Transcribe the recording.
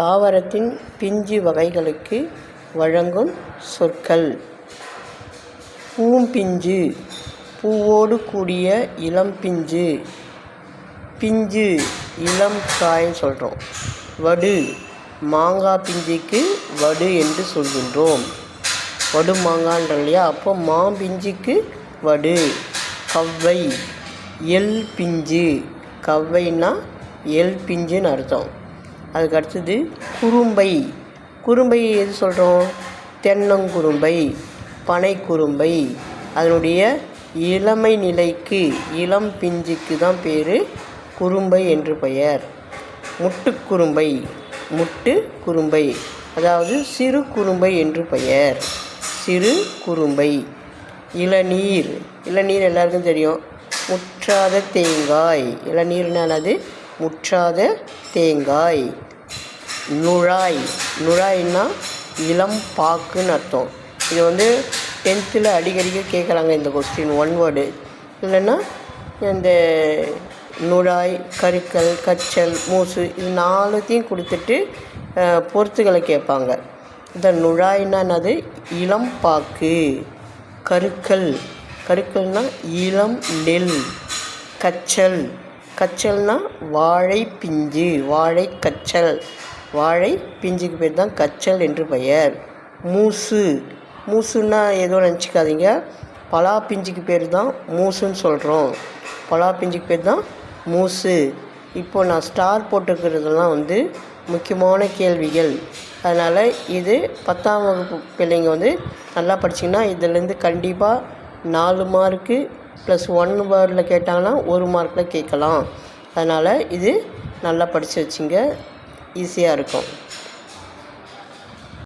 தாவரத்தின் பிஞ்சு வகைகளுக்கு வழங்கும் சொற்கள். பூம்பிஞ்சு பூவோடு கூடிய இளம் பிஞ்சு. பிஞ்சு இளம் காய்ன்னு சொல்கிறோம் வடு மாங்காய் பிஞ்சுக்கு வடு என்று சொல்கின்றோம். வடு மாங்கான்ற இல்லையா? அப்போ மாம்பிஞ்சுக்கு வடு. கவ்வை எள் பிஞ்சு. கவ்வைன்னா எல் பிஞ்சுன்னு அர்த்தம். அதுக்கு அடுத்தது குறும்பை. குறும்பை எது சொல்கிறோம் தென்னங்குறும்பை பனைக்குறும்பை. அதனுடைய இளமை நிலைக்கு இளம் பிஞ்சுக்கு தான் பேர் குறும்பை என்று பெயர். முட்டுக்குறும்பை முட்டு குறும்பை அதாவது சிறு குறும்பை என்று பெயர். சிறு குறும்பை. இளநீர். இளநீர் எல்லாருக்கும் தெரியும். முற்றாத தேங்காய். இளநீர்னால் அது முற்றாத தேங்காய். நுழாய். நுழாய்னா இளம் பாக்குன்னு அர்த்தம். இது வந்து டென்த்தில் அடிக்கடிக்க கேட்குறாங்க இந்த கொஸ்டின் ஒன் வேர்டு இல்லைன்னா இந்த நுழாய் கருக்கல் கச்சல் மூசு இது நாலுத்தையும் கொடுத்துட்டு அஹ், பொறுத்துகளை கேட்பாங்க. இந்த நுழாய்னா என்னது? இளம் பாக்கு. கருக்கல். கருக்கல்னால் இளம் நெல். கச்சல். கச்சல்னால் வாழை பிஞ்சு வாழை கச்சல். வாழை பிஞ்சுக்கு பேர் தான் கச்சல் என்று பெயர். மூசு. மூசுன்னா ஏதோ நினச்சிக்காதீங்க. பலா பிஞ்சுக்கு பேர் தான் மூசுன்னு சொல்கிறோம் பலா பிஞ்சுக்கு பேர் தான் மூசு. இப்போ நான் ஸ்டார் போட்டிருக்கிறதெல்லாம் வந்து முக்கியமான கேள்விகள். அதனால் இது பத்தாம் வகுப்பு பிள்ளைங்க வந்து நல்லா படிச்சிங்கன்னா இதிலேருந்து கண்டிப்பாக நாலு மார்க்கு ப்ளஸ் ஒன் வேர்டில் கேட்டாங்கன்னா ஒரு மார்க்கில் கேட்கலாம். அதனால் இது நல்லா படித்து வச்சுங்க. ஈஸியாக இருக்கும்.